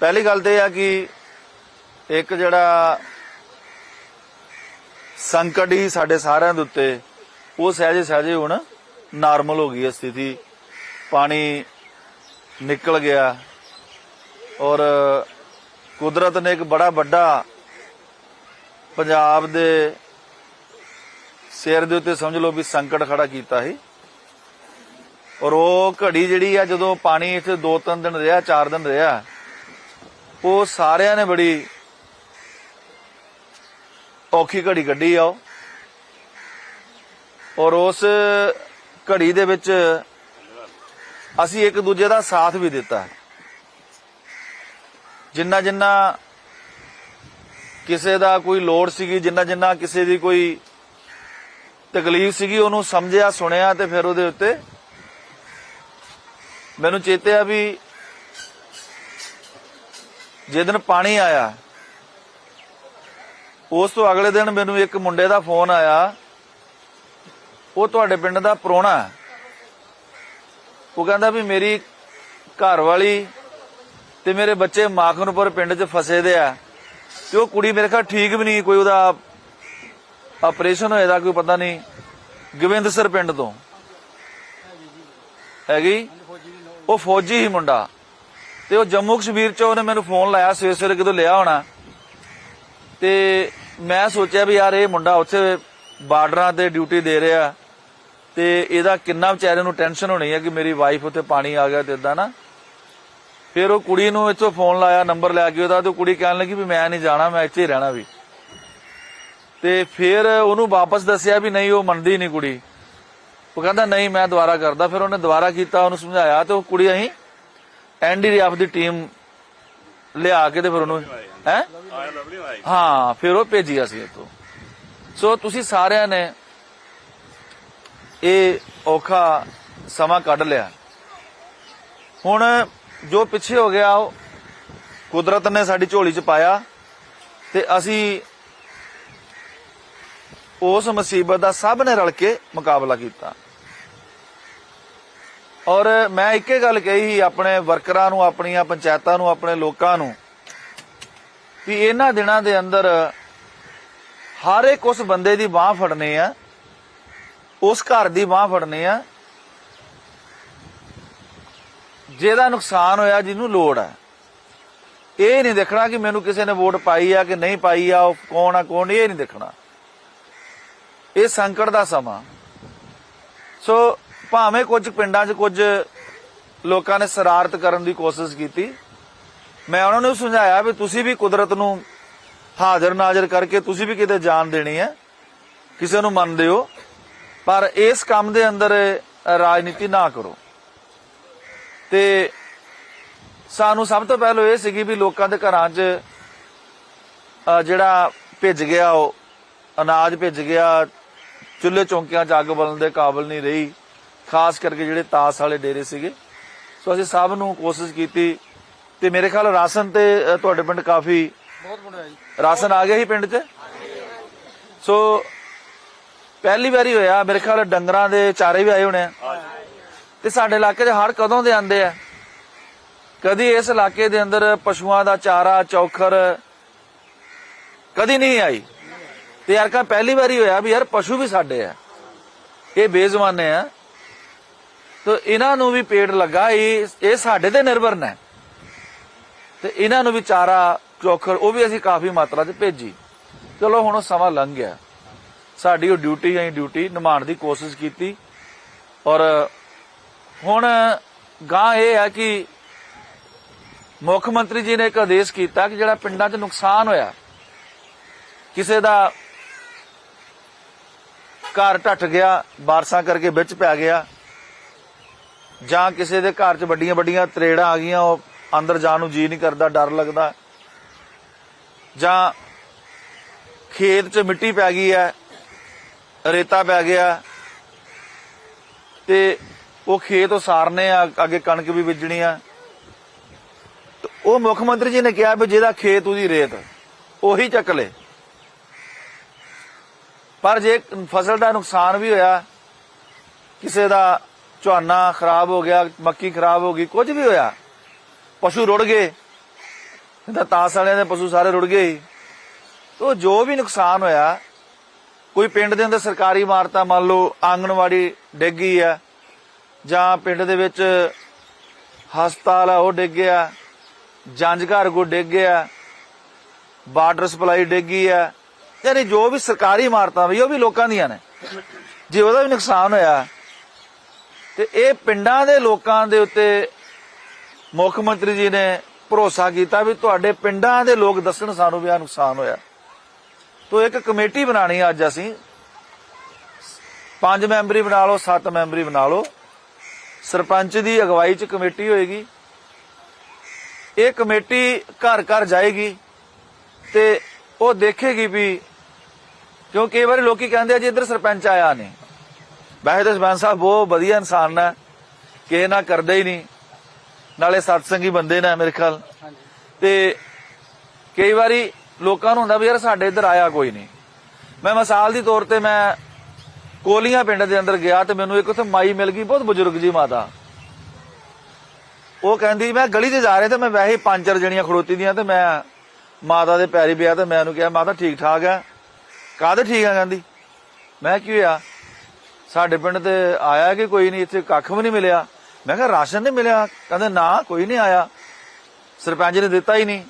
ਪਹਿਲੀ ਗੱਲ ਤੇ ਇਹ ਆ ਕਿ ਇੱਕ ਜਿਹੜਾ ਸੰਕਟ ਹੀ ਸਾਡੇ ਸਾਰਿਆਂ ਦੇ ਉੱਤੇ, ਉਹ ਸਹਿਜੇ ਸਹਿਜੇ ਹੁਣ ਨਾਰਮਲ ਹੋ ਗਈ ਹੈ ਸਥਿਤੀ। ਪਾਣੀ ਨਿਕਲ ਗਿਆ ਔਰ ਕੁਦਰਤ ਨੇ ਇੱਕ ਬੜਾ ਵੱਡਾ ਪੰਜਾਬ ਦੇ ਸਿਰ ਦੇ ਉੱਤੇ ਸਮਝ ਲਓ ਵੀ ਸੰਕਟ ਖੜਾ ਕੀਤਾ ਸੀ। ਔਰ ਉਹ ਘੜੀ ਜਿਹੜੀ ਆ ਜਦੋਂ ਪਾਣੀ ਇੱਥੇ 2-3 ਦਿਨ ਰਿਹਾ 4 ਦਿਨ ਰਿਹਾ ਉਹ ਸਾਰਿਆਂ ਨੇ ਬੜੀ ਔਖੀ ਘੜੀ ਕੱਢੀ ਆ ਉਹ। ਔਰ ਉਸ ਘੜੀ ਦੇ ਵਿੱਚ ਅਸੀਂ ਇੱਕ ਦੂਜੇ ਦਾ ਸਾਥ ਵੀ ਦਿੱਤਾ ਜਿੰਨਾ ਜਿੰਨਾ ਕਿਸੇ ਦਾ ਕੋਈ ਲੋੜ ਸੀਗੀ ਜਿੰਨਾ ਜਿੰਨਾ ਕਿਸੇ ਦੀ ਕੋਈ ਤਕਲੀਫ ਸੀਗੀ, ਉਹਨੂੰ ਸਮਝਿਆ, ਸੁਣਿਆ ਤੇ ਫਿਰ ਉਹਦੇ ਉੱਤੇ ਮੈਨੂੰ ਚੇਤੇ ਆ ਵੀ ਜੇ ਦਿਨ ਪਾਣੀ ਆਇਆ, ਉਸ ਤੋਂ ਅਗਲੇ ਦਿਨ ਮੈਨੂੰ ਇੱਕ ਮੁੰਡੇ ਦਾ ਫੋਨ ਆਇਆ। ਉਹ ਤੁਹਾਡੇ ਪਿੰਡ ਦਾ ਪ੍ਰਾਹੁਣਾ ਉਹ ਕਹਿੰਦਾ ਵੀ ਮੇਰੀ ਘਰ ਵਾਲੀ ਤੇ ਮੇਰੇ ਬੱਚੇ ਮਾਖਨਪੁਰ ਪਿੰਡ 'ਚ ਫਸੇ ਦੇ ਆ ਤੇ ਉਹ ਕੁੜੀ ਮੇਰੇ ਖਿਆਲ ਠੀਕ ਵੀ ਨਹੀਂ, ਕੋਈ ਉਹਦਾ ਆਪਰੇਸ਼ਨ ਹੋਇਆ ਦਾ, ਕੋਈ ਪਤਾ ਨਹੀਂ ਗਵਿੰਦਸਰ ਪਿੰਡ ਤੋਂ। ਹੈਗੀ? ਉਹ ਫੌਜੀ ਹੀ ਮੁੰਡਾ। ਤੇ ਉਹ ਜੰਮੂ ਕਸ਼ਮੀਰ ਚੋਂ ਉਹਨੇ ਮੈਨੂੰ ਫੋਨ ਲਾਇਆ, ਸਵੇਰੇ ਸਵੇਰੇ ਕਿਦੋਂ ਲਿਆ ਹੋਣਾ। ਤੇ ਮੈਂ ਸੋਚਿਆ ਵੀ ਯਾਰ ਇਹ ਮੁੰਡਾ ਉੱਥੇ ਬਾਰਡਰਾਂ ਤੇ ਡਿਊਟੀ ਦੇ ਰਿਹਾ, ਤੇ ਇਹਦਾ ਕਿੰਨਾ ਵਿਚਾਰੇ ਨੂੰ ਟੈਨਸ਼ਨ ਹੋਣੀ ਹੈ ਕਿ ਮੇਰੀ ਵਾਈਫ ਉੱਥੇ ਪਾਣੀ ਆ ਗਿਆ ਤੇ ਇਦਾਂ ਨਾ। ਫਿਰ ਉਹ ਕੁੜੀ ਨੂੰ ਇੱਥੋਂ ਫੋਨ ਲਾਇਆ, ਨੰਬਰ ਲੈ ਕੇ ਉਹਦਾ, ਤੇ ਕੁੜੀ ਕਹਿਣ ਲੱਗੀ ਵੀ ਮੈਂ ਨਹੀਂ ਜਾਣਾ, ਮੈਂ ਇੱਥੇ ਹੀ ਰਹਿਣਾ ਵੀ। ਤੇ ਫਿਰ ਉਹਨੂੰ ਵਾਪਸ ਦੱਸਿਆ ਵੀ ਨਹੀਂ, ਉਹ ਮੰਨਦੀ ਨਹੀਂ ਕੁੜੀ। ਉਹ ਕਹਿੰਦਾ, ਨਹੀਂ, ਮੈਂ ਦੁਬਾਰਾ ਕਰਦਾ। ਫਿਰ ਉਹਨੇ ਦੁਬਾਰਾ ਕੀਤਾ, ਉਹਨੂੰ ਸਮਝਾਇਆ ਤੇ ਉਹ ਕੁੜੀ ਅਸੀਂ ਐਨਡੀਆਰਐਫ ਦੀ ਟੀਮ ਲਿਆ ਕੇ ਤੇ ਫਿਰ ਉਹਨੂੰ, ਹੈ? ਹਾਂ, ਫਿਰ ਉਹ ਭੇਜੀ ਅਸੀਂ ਇੱਥੋਂ। ਸੋ ਤੁਸੀਂ ਸਾਰਿਆਂ ਨੇ ਇਹ ਔਖਾ ਸਮਾਂ ਕੱਢ ਲਿਆ। ਹੁਣ ਜੋ ਪਿੱਛੇ ਹੋ ਗਿਆ, ਉਹ ਕੁਦਰਤ ਨੇ ਸਾਡੀ ਝੋਲੀ 'ਚ ਪਾਇਆ ਤੇ ਅਸੀਂ ਉਸ ਮੁਸੀਬਤ ਦਾ ਸਭ ਨੇ ਰਲ ਕੇ ਮੁਕਾਬਲਾ ਕੀਤਾ। ਔਰ ਮੈਂ ਇੱਕੇ ਗੱਲ ਕਹੀ ਸੀ ਆਪਣੇ ਵਰਕਰਾਂ ਨੂੰ, ਆਪਣੀਆਂ ਪੰਚਾਇਤਾਂ ਨੂੰ, ਆਪਣੇ ਲੋਕਾਂ ਨੂੰ ਵੀ ਇਹਨਾਂ ਦਿਨਾਂ ਦੇ ਅੰਦਰ ਹਰ ਇੱਕ ਉਸ ਬੰਦੇ ਦੀ ਬਾਹ ਫੜਨੇ ਆ, ਉਸ ਘਰ ਦੀ ਬਾਹ ਫੜਨੇ ਆ, ਜਿਹਦਾ ਨੁਕਸਾਨ ਹੋਇਆ, ਜਿਹਨੂੰ ਲੋੜ ਹੈ ਇਹ ਨਹੀਂ ਦੇਖਣਾ ਕਿ ਮੈਨੂੰ ਕਿਸੇ ਨੇ ਵੋਟ ਪਾਈ ਆ ਕਿ ਨਹੀਂ ਪਾਈ ਆ, ਉਹ ਕੌਣ ਆ, ਕੌਣ ਇਹ ਨਹੀਂ ਦੇਖਣਾ। ਇਹ ਸੰਕਟ ਦਾ ਸਮਾਂ। ਸੋ ਭਾਵੇਂ ਕੁਝ ਪਿੰਡਾਂ 'ਚ ਕੁਝ ਲੋਕਾਂ ਨੇ ਸ਼ਰਾਰਤ ਕਰਨ ਦੀ ਕੋਸ਼ਿਸ਼ ਕੀਤੀ, ਮੈਂ ਉਹਨਾਂ ਨੂੰ ਸਮਝਾਇਆ ਵੀ ਤੁਸੀਂ ਵੀ ਕੁਦਰਤ ਨੂੰ ਹਾਜ਼ਰ ਨਾਜ਼ਰ ਕਰਕੇ ਤੁਸੀਂ ਵੀ ਕਿਤੇ ਜਾਨ ਦੇਣੀ ਹੈ, ਕਿਸੇ ਨੂੰ ਮੰਨਦੇ ਹੋ ਪਰ ਇਸ ਕੰਮ ਦੇ ਅੰਦਰ ਰਾਜਨੀਤੀ ਨਾ ਕਰੋ। ਤੇ ਸਾਨੂੰ ਸਭ ਤੋਂ ਪਹਿਲਾਂ ਇਹ ਸੀਗੀ ਵੀ ਲੋਕਾਂ ਦੇ ਘਰਾਂ 'ਚ ਜਿਹੜਾ ਭਿੱਜ ਗਿਆ ਉਹ, ਅਨਾਜ ਭਿੱਜ ਗਿਆ, ਚੁੱਲ੍ਹੇ ਚੌਂਕਿਆਂ 'ਚ ਅੱਗ ਬਲਣ ਦੇ ਕਾਬਲ ਨਹੀਂ ਰਹੀ। ਖਾਸ ਕਰਕੇ ਜਿਹੜੇ ਤਾਸ ਵਾਲੇ ਡੇਰੇ ਸੀਗੇ। ਸੋ ਅਸੀਂ ਸਭ ਨੂੰ ਕੋਸ਼ਿਸ਼ ਕੀਤੀ ਤੇ ਮੇਰੇ ਖਿਆਲ ਰਾਸ਼ਨ ਤੇ ਤੁਹਾਡੇ ਪਿੰਡ ਕਾਫੀ ਬਹੁਤ ਮੁੰਡਾ ਜੀ। ਰਾਸ਼ਨ ਆ ਗਿਆ ਸੀ ਪਿੰਡ 'ਚ। ਸੋ ਪਹਿਲੀ ਵਾਰੀ ਹੋਇਆ ਮੇਰੇ ਖਿਆਲ ਡੰਗਰਾਂ ਦੇ ਚਾਰੇ ਵੀ ਆਏ ਹੋਣੇ ਆ। ਤੇ ਸਾਡੇ ਇਲਾਕੇ 'ਚ ਹੜ ਕਦੋਂ ਦੇ ਆਂਦੇ ਆ? ਕਦੀ ਇਸ ਇਲਾਕੇ ਦੇ ਅੰਦਰ ਪਸ਼ੂਆਂ ਦਾ ਚਾਰਾ ਚੌਖਰ ਕਦੀ ਨਹੀਂ ਆਈ। ਤੇ ਯਾਰ ਕਾ ਪਹਿਲੀ ਵਾਰੀ ਹੋਇਆ ਵੀ ਯਾਰ ਪਸ਼ੂ ਵੀ ਸਾਡੇ ਆ। ਇਹ ਬੇਜ਼ਮਾਨੇ ਆ। ਤੋ ਇਹਨਾਂ ਨੂੰ ਵੀ ਪੇੜ ਲੱਗਾ, ਇਹ ਇਹ ਸਾਡੇ ਤੇ ਨਿਰਭਰ ਨੇ। ਤੇ ਇਹਨਾਂ ਨੂੰ ਵੀ ਚਾਰਾ, ਚੋਖਰ, ਉਹ ਵੀ ਅਸੀਂ ਕਾਫੀ ਮਾਤਰਾ 'ਚ ਭੇਜੀ। ਚਲੋ ਹੁਣ ਸਮਾਂ ਲੰਘ ਗਿਆ। ਸਾਡੀ ਉਹ ਡਿਊਟੀ ਹੈ ਡਿਊਟੀ ਨਿਭਾਉਣ ਦੀ ਕੋਸ਼ਿਸ਼ ਕੀਤੀ। ਔਰ ਹੁਣ ਗਾਂ ਇਹ ਹੈ ਕਿ ਮੁੱਖ ਮੰਤਰੀ ਜੀ ਨੇ ਇੱਕ ਆਦੇਸ਼ ਕੀਤਾ ਕਿ ਜਿਹੜਾ ਪਿੰਡਾਂ 'ਚ ਨੁਕਸਾਨ ਹੋਇਆ, ਕਿਸੇ ਦਾ ਘਰ ਟੱਟ ਗਿਆ, ਬਾਰਸਾਂ ਕਰਕੇ ਵਿੱਚ ਪੈ ਗਿਆ ਜਾਂ ਕਿਸੇ ਦੇ ਘਰ 'ਚ ਵੱਡੀਆਂ ਵੱਡੀਆਂ ਤਰੇੜਾਂ ਆ ਗਈਆਂ, ਉਹ ਅੰਦਰ ਜਾਣ ਨੂੰ ਜੀ ਨਹੀਂ ਕਰਦਾ, ਡਰ ਲੱਗਦਾ। ਜਾਂ ਖੇਤ 'ਚ ਮਿੱਟੀ ਪੈ ਗਈ ਹੈ, ਰੇਤਾ ਪੈ ਗਿਆ, ਤੇ ਉਹ ਖੇਤ ਉਸਾਰਨੇ ਆ, ਅੱਗੇ ਕਣਕ ਵੀ ਬੀਜਣੀ ਆ। ਉਹ ਮੁੱਖ ਮੰਤਰੀ ਜੀ ਨੇ ਕਿਹਾ ਵੀ ਜਿਹਦਾ ਖੇਤ ਉਹਦੀ ਰੇਤ, ਉਹੀ ਚੱਕ ਲੈ। ਪਰ ਜੇ ਫਸਲ ਦਾ ਨੁਕਸਾਨ ਵੀ ਹੋਇਆ, ਕਿਸੇ ਦਾ ਝੋਨਾ ਖਰਾਬ ਹੋ ਗਿਆ, ਮੱਕੀ ਖਰਾਬ ਹੋ ਗਈ, ਕੁਝ ਵੀ ਹੋਇਆ। ਪਸ਼ੂ ਰੁੜ ਗਏ। ਤਾਂ ਤਾਸ ਵਾਲਿਆਂ ਦੇ ਪਸ਼ੂ ਸਾਰੇ ਰੁੜ ਗਏ। ਸੀ ਤੋ ਜੋ ਵੀ ਨੁਕਸਾਨ ਹੋਇਆ, ਕੋਈ ਪਿੰਡ ਦੇ ਅੰਦਰ ਸਰਕਾਰੀ ਇਮਾਰਤਾਂ, ਮੰਨ ਲਓ ਆਂਗਣਵਾੜੀ ਡਿੱਗ ਗਈ ਆ, ਜਾਂ ਪਿੰਡ ਦੇ ਵਿੱਚ ਹਸਪਤਾਲ ਆ, ਉਹ ਡਿੱਗ ਗਿਆ ਜੰਜ ਘਰ ਕੋ ਡਿੱਗ ਗਿਆ ਵਾਟਰ ਸਪਲਾਈ ਡਿੱਗ ਗਈ ਆ, ਯਾਨੀ ਜੋ ਵੀ ਸਰਕਾਰੀ ਇਮਾਰਤਾਂ ਵੀ, ਉਹ ਵੀ ਲੋਕਾਂ ਦੀਆਂ ਨੇ। ਜੇ ਉਹਦਾ ਵੀ ਨੁਕਸਾਨ ਹੋਇਆ ਤੇ ਇਹ ਪਿੰਡਾਂ ਦੇ ਲੋਕਾਂ ਦੇ ਉੱਤੇ ਮੁੱਖ ਮੰਤਰੀ ਜੀ ਨੇ ਭਰੋਸਾ ਕੀਤਾ ਵੀ ਤੁਹਾਡੇ ਪਿੰਡਾਂ ਦੇ ਲੋਕ ਦੱਸਣ ਸਾਨੂੰ ਵੀ ਆ ਨੁਕਸਾਨ ਹੋਇਆ। ਤੋ ਇੱਕ ਕਮੇਟੀ ਬਣਾਣੀ ਅੱਜ ਅਸੀਂ। ਪੰਜ ਮੈਂਬਰੀ ਬਣਾ ਲਓ, ਸੱਤ ਮੈਂਬਰੀ ਬਣਾ ਲਓ। ਸਰਪੰਚ ਦੀ ਅਗਵਾਈ ਚ ਕਮੇਟੀ ਹੋਏਗੀ। ਇਹ ਕਮੇਟੀ ਘਰ ਘਰ ਜਾਏਗੀ ਤੇ ਉਹ ਦੇਖੇਗੀ ਵੀ ਕਿਉਂਕਿ ਕਈ ਵਾਰੀ ਲੋਕੀ ਕਹਿੰਦੇ ਆ ਜੀ ਇੱਧਰ ਸਰਪੰਚ ਆਇਆ ਨਹੀਂ। ਵੈਸੇ ਤਾਂ ਸਰਪੰਚ ਸਾਹਿਬ ਬਹੁਤ ਵਧੀਆ ਇਨਸਾਨ ਨੇ। ਕਿਸੇ ਨਾਲ ਕਰਦੇ ਹੀ ਨਹੀਂ। ਨਾਲੇ ਸਤਸੰਗੀ ਬੰਦੇ ਨੇ ਮੇਰੇ ਖਿਆਲ। ਤੇ ਕਈ ਵਾਰੀ ਲੋਕਾਂ ਨੂੰ ਹੁੰਦਾ ਵੀ ਯਾਰ ਸਾਡੇ ਇੱਧਰ ਆਇਆ ਕੋਈ ਨਹੀਂ। ਮੈਂ ਮਿਸਾਲ ਦੀ ਤੌਰ ਤੇ ਮੈਂ ਕੋਲੀਆਂ ਪਿੰਡ ਦੇ ਅੰਦਰ ਗਿਆ ਤੇ ਮੈਨੂੰ ਇੱਕ ਉੱਥੇ ਮਾਈ ਮਿਲ ਗਈ ਬਹੁਤ ਬਜ਼ੁਰਗ ਜੀ ਮਾਤਾ। ਉਹ ਕਹਿੰਦੀ ਮੈਂ ਗਲੀ 'ਚ ਜਾ ਰਿਹਾ ਤੇ ਮੈਂ ਵੈਸੇ ਪੰਜ ਚਾਰ ਜਣੀਆਂ ਖੜੋਤੀ ਦੀਆਂ ਤੇ ਮੈਂ ਮਾਤਾ ਦੇ ਪੈਰੀ ਪਿਆ ਤੇ ਮੈਂ ਉਹਨੂੰ ਕਿਹਾ ਮਾਤਾ ਠੀਕ ਠਾਕ ਆ ਕਾਹਦੇ ਠੀਕ ਆ? ਕਹਿੰਦੀ। ਮੈਂ ਕੀ ਹੋਇਆ? ਸਾਡੇ ਪਿੰਡ ਤੇ ਆਇਆ ਕਿ ਕੋਈ ਨਹੀਂ, ਇੱਥੇ ਕੱਖ ਵੀ ਨਹੀਂ ਮਿਲਿਆ। ਮੈਂ ਕਿਹਾ, ਰਾਸ਼ਨ ਨਹੀਂ ਮਿਲਿਆ। ਕਹਿੰਦੇ, ਨਾ, ਕੋਈ ਨਹੀਂ ਆਇਆ। ਸਰਪੰਚ ਨੇ ਦਿੱਤਾ ਹੀ ਨਹੀਂ।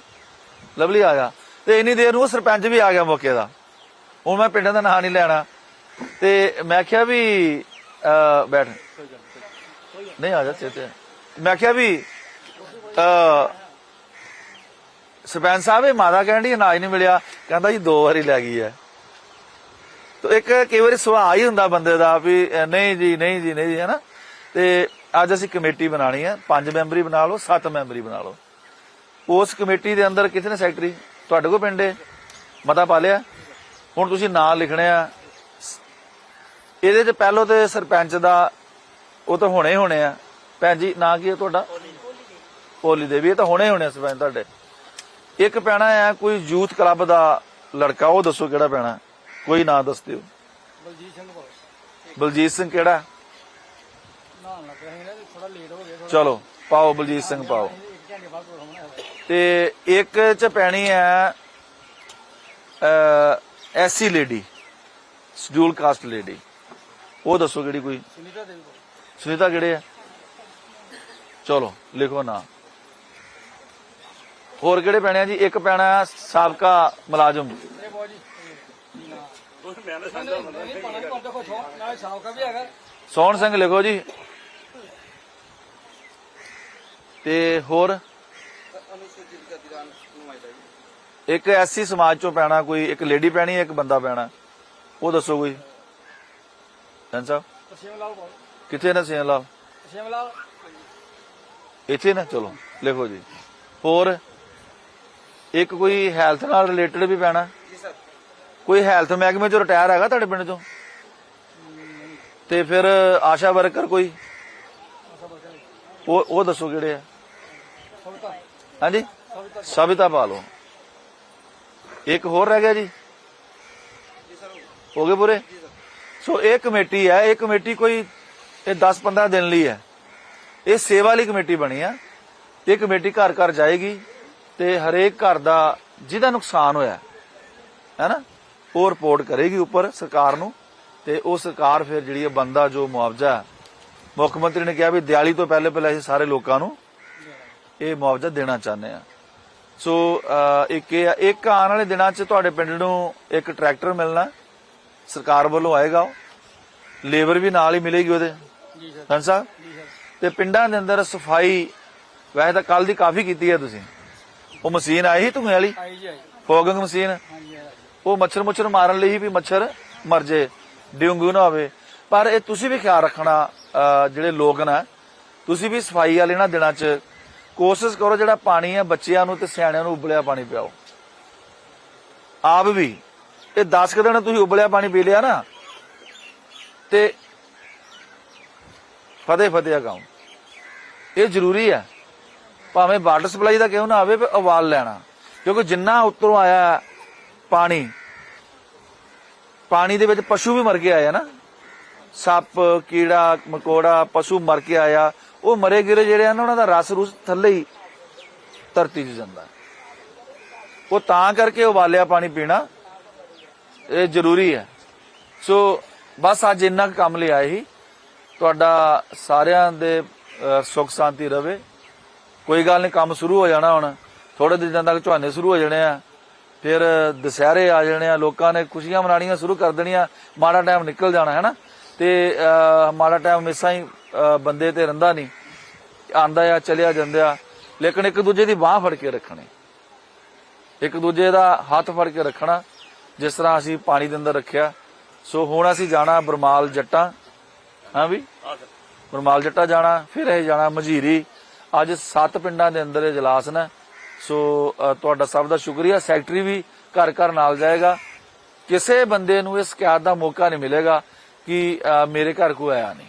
ਲਵਲੀ ਆਇਆ। ਤੇ ਇੰਨੀ ਦੇਰ ਨੂੰ ਸਰਪੰਚ ਵੀ ਆ ਗਿਆ ਮੌਕੇ ਦਾ। ਹੁਣ ਮੈਂ ਪਿੰਡਾਂ ਦਾ ਨਾਂ ਨਹੀਂ ਲੈਣਾ। ਤੇ ਮੈਂ ਕਿਹਾ ਵੀ ਬੈਠ। ਨਹੀਂ, ਆ ਜਾ ਚੇਤੇ ਮੈਂ ਕਿਹਾ ਵੀ ਸਰਪੰਚ ਸਾਹਿਬ, ਇਹ ਮਾਤਾ ਕਹਿੰਦੀ ਅਨਾਜ ਨਹੀਂ ਮਿਲਿਆ। ਕਹਿੰਦਾ ਜੀ, ਦੋ ਵਾਰੀ ਲੈ ਗਈ ਹੈ। ਤੋ ਇੱਕ ਕਈ ਵਾਰੀ ਸੁਭਾਅ ਹੀ ਹੁੰਦਾ ਬੰਦੇ ਦਾ ਵੀ ਨਹੀਂ ਜੀ ਨਹੀਂ ਜੀ ਨਹੀਂ ਜੀ, ਹੈਨਾ? ਤੇ ਅੱਜ ਅਸੀਂ ਕਮੇਟੀ ਬਣਾਣੀ ਹੈ ਪੰਜ ਮੈਂਬਰੀ ਬਣਾ ਲਓ, ਸੱਤ ਮੈਂਬਰੀ ਬਣਾ ਲਓ। ਉਸ ਕਮੇਟੀ ਦੇ ਅੰਦਰ ਕਿਥੇ ਨੇ ਸੈਕਟਰੀ ਤੁਹਾਡੇ ਕੋਲ ਪਿੰਡ ਹੈ ਮਤਾ ਪਾ ਲਿਆ। ਹੁਣ ਤੁਸੀਂ ਨਾਂ ਲਿਖਣੇ ਆ। ਇਹਦੇ ਚ ਪਹਿਲੋ ਤੇ ਸਰਪੰਚ ਦਾ, ਉਹ ਤਾਂ ਹੁਣੇ ਹੋਣੇ ਆ। ਭੈਣ ਜੀ, ਨਾਂ ਕੀ ਹੈ ਤੁਹਾਡਾ? ਪੋਲੀ ਦੇਵੀ। ਇਹ ਤਾਂ ਹੋਣੇ ਹੋਣੇ ਸਰਪੰਚ ਤੁਹਾਡੇ। ਇੱਕ ਪੈਣਾ ਆ, ਕੋਈ ਯੂਥ ਕਲੱਬ ਦਾ ਲੜਕਾ, ਉਹ ਦੱਸੋ ਕਿਹੜਾ ਪੈਣਾ। ਕੋਈ ਨਾਂ ਦੱਸ ਦਿਓ। ਬਲਜੀਤ ਸਿੰਘ ਕੋਲ। ਬਲਜੀਤ ਸਿੰਘ ਕਿਹੜਾ? ਨਾਮ ਲੱਗ ਰਿਹਾ ਸੀ ਨਾ ਥੋੜਾ ਲੇਟ ਹੋ ਥੋੜਾ ਚਲੋ ਪਾਓ ਬਲਜੀਤ ਸਿੰਘ ਪਾਓ। ਤੇ ਇੱਕ ਚ ਪੈਣੀ ਹੈ SC lady schedule caste lady ਉਹ ਦੱਸੋ ਕਿਹੜੀ ਕੋਈ? ਸੁਨੀਤਾ ਦੇਵੀ ਸੁਨੀਤਾ ਕਿਹੜੇ ਆ? ਚਲੋ ਲਿਖੋ ਨਾ। ਹੋਰ ਕਿਹੜੇ ਪੈਣੇ ਆ ਜੀ? ਇੱਕ ਪੈਣਾ ਸਾਬਕਾ ਮੁਲਾਜ਼ਮ। ਸੋਹਣ ਸਿੰਘ ਲਿਖੋ ਜੀ। ਤੇ ਹੋਰ? ਇੱਕ ਐਸੀ ਸਮਾਜ ਚੋਂ ਪੈਣਾ, ਕੋਈ ਇੱਕ ਲੇਡੀ ਪੈਣੀ, ਇੱਕ ਬੰਦਾ ਪੈਣਾ। ਉਹ ਦੱਸੋ ਕੋਈ। ਸੰ ਸਾਹਿਬ। ਕਿੱਥੇ ਨੇ ਸਿੰਘ ਲਾਲ? ਤਸੀਮ ਲਾਲ ਇੱਥੇ ਨਾ, ਚਲੋ, ਲਿਖੋ ਜੀ। ਹੋਰ? ਇੱਕ ਕੋਈ ਹੈਲਥ ਨਾਲ ਰਿਲੇਟਡ ਵੀ ਪੈਣਾ। ਕੋਈ ਹੈਲਥ ਮਹਿਕਮੇ ਚੋਂ ਰਿਟਾਇਰ ਹੈਗਾ ਤੁਹਾਡੇ ਪਿੰਡ ਚੋਂ? ਤੇ ਫਿਰ ਆਸ਼ਾ ਵਰਕਰ ਕੋਈ? ਉਹ ਉਹ ਦੱਸੋ ਕਿਹੜੇ ਆ? ਹਾਂਜੀ? ਸਵਿਤਾ ਪਾ ਲਓ ਇੱਕ ਹੋਰ ਰਹਿ ਗਿਆ ਜੀ? ਹੋ ਗਏ ਪੂਰੇ? ਸੋ ਇਹ ਕਮੇਟੀ ਹੈ, ਇਹ ਕਮੇਟੀ ਕੋਈ ਇਹ 10-15 ਦਿਨ ਲਈ ਹੈ। ਇਹ ਸੇਵਾ ਵਾਲੀ ਕਮੇਟੀ ਬਣੀ ਆ। ਇਹ ਕਮੇਟੀ ਘਰ ਘਰ ਜਾਏਗੀ ਤੇ ਹਰੇਕ ਘਰ ਦਾ ਜਿਹਦਾ ਨੁਕਸਾਨ ਹੋਇਆ, ਹੈ ਨਾ? ਉਹ ਰਿਪੋਰਟ ਕਰੇਗੀ ਉੱਪਰ ਸਰਕਾਰ ਨੂੰ ਤੇ ਉਹ ਸਰਕਾਰ ਫਿਰ ਜਿਹੜੀ ਹੈ ਬੰਦਾ ਜੋ ਮੁਆਵਜ਼ਾ ਮੁੱਖ ਮੰਤਰੀ ਨੇ ਕਿਹਾ ਵੀ ਦਿਵਾਲੀ ਤੋਂ ਪਹਿਲੇ ਪਹਿਲੇ ਅਸੀਂ ਸਾਰੇ ਲੋਕਾਂ ਨੂੰ ਇਹ ਮੁਆਵਜ਼ਾ ਦੇਣਾ ਚਾਹੁੰਦੇ ਆ ਸੋ ਇੱਕ ਇਹ ਇੱਕ ਆਉਣ ਵਾਲੇ ਦਿਨਾਂ 'ਚ ਤੁਹਾਡੇ ਪਿੰਡ ਨੂੰ ਇੱਕ ਟਰੈਕਟਰ ਮਿਲਣਾ ਸਰਕਾਰ ਵੱਲੋਂ ਆਏਗਾ ਲੇਬਰ ਵੀ ਨਾਲ ਹੀ ਮਿਲੇਗੀ ਉਹਦੇ। ਜੀ ਸਰ। ਹਾਂ ਸਾਹਿਬ? ਤੇ ਪਿੰਡਾਂ ਦੇ ਅੰਦਰ ਸਫ਼ਾਈ ਵੈਸੇ ਤਾਂ ਕੱਲ ਦੀ ਕਾਫੀ ਕੀਤੀ ਹੈ ਤੁਸੀਂ। ਉਹ ਮਸ਼ੀਨ ਆਈ ਸੀ ਧੂਏ ਵਾਲੀ? ਆਈ ਜੀ ਆਈ। Fogging machine? ਉਹ ਮੱਛਰ ਮੁੱਛਰ ਮਾਰਨ ਲਈ ਹੀ ਵੀ ਮੱਛਰ ਮਰ ਜੇ, ਡੇਂਗੂ ਨਾ ਹੋਵੇ। ਪਰ ਇਹ ਤੁਸੀਂ ਵੀ ਖਿਆਲ ਰੱਖਣਾ ਜਿਹੜੇ ਲੋਕ ਨੇ, ਤੁਸੀਂ ਵੀ ਸਫ਼ਾਈ ਵਾਲੇ ਨਾ ਦਿਨਾਂ 'ਚ ਕੋਸ਼ਿਸ਼ ਕਰੋ ਜਿਹੜਾ ਪਾਣੀ ਹੈ ਬੱਚਿਆਂ ਨੂੰ ਤੇ ਸਿਆਣਿਆਂ ਨੂੰ ਉਬਲਿਆ ਪਾਣੀ ਪਿਆਓ। ਆਪ ਵੀ, ਇਹ 10 ਕੁ ਦਿਨ ਤੁਸੀਂ ਉਬਲਿਆ ਪਾਣੀ ਪੀ ਲਿਆ ਨਾ, ਤੇ ਫਤਿਹ ਫਤਿਹ ਗਾਉਂ ਇਹ ਜ਼ਰੂਰੀ ਹੈ। ਭਾਵੇਂ ਵਾਟਰ ਸਪਲਾਈ ਦਾ ਕਿਉਂ ਨਾ ਆਵੇ ਪਰ ਉਬਾਲ ਲੈਣਾ। ਕਿਉਂਕਿ ਜਿੰਨਾ ਉੱਤਰੋਂ ਆਇਆ ਪਾਣੀ। ਪਾਣੀ ਦੇ ਵਿੱਚ ਪਸ਼ੂ ਵੀ ਮਰ ਕੇ ਆਇਆ ਨਾ। ਸੱਪ ਕੀੜਾ ਮਕੋੜਾ ਪਸ਼ੂ ਮਰ ਕੇ ਆਇਆ। ਉਹ ਮਰੇ ਗਿਰੇ ਜਿਹੜੇ ਆ ਨਾ ਉਹਨਾਂ ਦਾ ਰਸ ਰੂਸ ਥੱਲੇ ਹੀ ਧਰਤੀ 'ਚ ਜਾਂਦਾ। ਉਹ ਤਾਂ ਕਰਕੇ ਉਬਾਲਿਆ ਪਾਣੀ ਪੀਣਾ ਇਹ ਜ਼ਰੂਰੀ ਹੈ। ਸੋ ਬਸ ਅੱਜ ਇੰਨਾ ਕੁ ਕੰਮ ਲਿਆ ਹੀ ਤੁਹਾਡਾ ਸਾਰਿਆਂ ਦੇ ਅਹ, ਸੁੱਖ ਸ਼ਾਂਤੀ ਰਵੇ। ਕੋਈ ਗੱਲ ਨਹੀਂ ਕੰਮ ਸ਼ੁਰੂ ਹੋ ਜਾਣਾ ਹੁਣ। ਥੋੜੇ ਦਿਨਾਂ ਤੱਕ ਝੋਨੇ ਸ਼ੁਰੂ ਹੋ ਜਾਣੇ ਆ। ਫਿਰ ਦੁਸਹਿਰੇ ਆ ਜਾਣੇ ਆ ਲੋਕਾਂ ਨੇ ਖੁਸ਼ੀਆਂ ਮਨਾਣੀਆਂ ਸ਼ੁਰੂ ਕਰ ਦੇਣੀਆਂ ਮਾੜਾ ਟਾਈਮ ਨਿਕਲ ਜਾਣਾ ਹੈ ਨਾ ਤੇ ਮਾੜਾ ਟਾਈਮ ਮਿਸਾਂ ਹੀ ਬੰਦੇ ਤੇ ਰਹਿੰਦਾ ਨਹੀਂ। ਆਂਦਾ ਆ ਚਲਿਆ ਜਾਂਦਾ ਲੇਕਿਨ ਇੱਕ ਦੂਜੇ ਦੀ ਬਾਹ ਫੜ ਕੇ ਰੱਖਣੀ। ਇੱਕ ਦੂਜੇ ਦਾ ਹੱਥ ਫੜ ਕੇ ਰੱਖਣਾ ਜਿਸ ਤਰ੍ਹਾਂ ਅਸੀਂ ਪਾਣੀ ਦੇ ਅੰਦਰ ਰੱਖਿਆ। ਸੋ ਹੁਣ ਅਸੀਂ ਜਾਣਾ ਬਰਮਾਲ ਜੱਟਾਂ ਹਾਂ ਵੀ? ਬਰਮਾਲ ਜੱਟਾ ਜਾਣਾ ਫਿਰ ਇਹ ਜਾਣਾ ਮਝੀਰੀ। ਅੱਜ ਸੱਤ ਪਿੰਡਾਂ ਦੇ ਅੰਦਰ ਇਹ ਜਲਾਸ ਨੇ। ਸੋ ਤੁਹਾਡਾ ਸਭ ਦਾ ਸ਼ੁਕਰੀਆ। ਸੈਕਟਰੀ ਵੀ ਘਰ ਘਰ ਨਾਲ ਜਾਏਗਾ। ਕਿਸੇ ਬੰਦੇ ਨੂੰ ਇਸ ਸ਼ਿਕਾਇਤ ਦਾ ਮੌਕਾ ਨਹੀਂ ਮਿਲੇਗਾ ਕਿ ਮੇਰੇ ਘਰ ਕੋਈ ਆਇਆ ਨਹੀਂ।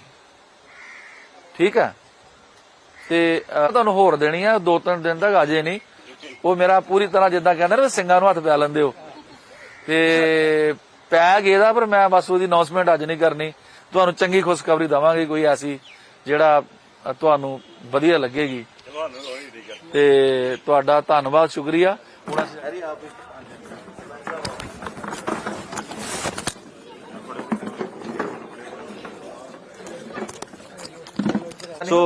ਠੀਕ ਹੈ? ਤੇ ਤੁਹਾਨੂੰ ਹੋਰ ਦੇਣੀ ਆ। ਦੋ ਤਿੰਨ ਦਿਨ ਤੱਕ ਅਜੇ ਨਹੀਂ। ਉਹ ਮੇਰਾ ਪੂਰੀ ਤਰ੍ਹਾਂ ਜਿੱਦਾਂ ਕਹਿੰਦੇ ਨੇ ਸਿੰਘਾਂ ਨੂੰ ਹੱਥ ਪਿਆ ਲੈਂਦੇ ਹੋ। ਤੇ ਪੈ ਗਏ ਦਾ ਪਰ ਮੈਂ ਬਸ ਉਹਦੀ ਅਨਾਉਂਸਮੈਂਟ ਅੱਜ ਨਹੀਂ ਕਰਨੀ। ਤੁਹਾਨੂੰ ਚੰਗੀ ਖੁਸ਼ਖਬਰੀ ਦਵਾਂਗੇ ਕੋਈ ਐਸੀ ਜਿਹੜਾ ਤੁਹਾਨੂੰ ਵਧੀਆ ਲੱਗੇਗੀ। ਤੇ ਤੁਹਾਡਾ ਧੰਨਵਾਦ, ਸ਼ੁਕਰੀਆ। ਹੁਣ ਅਸੀਂ ਸੋ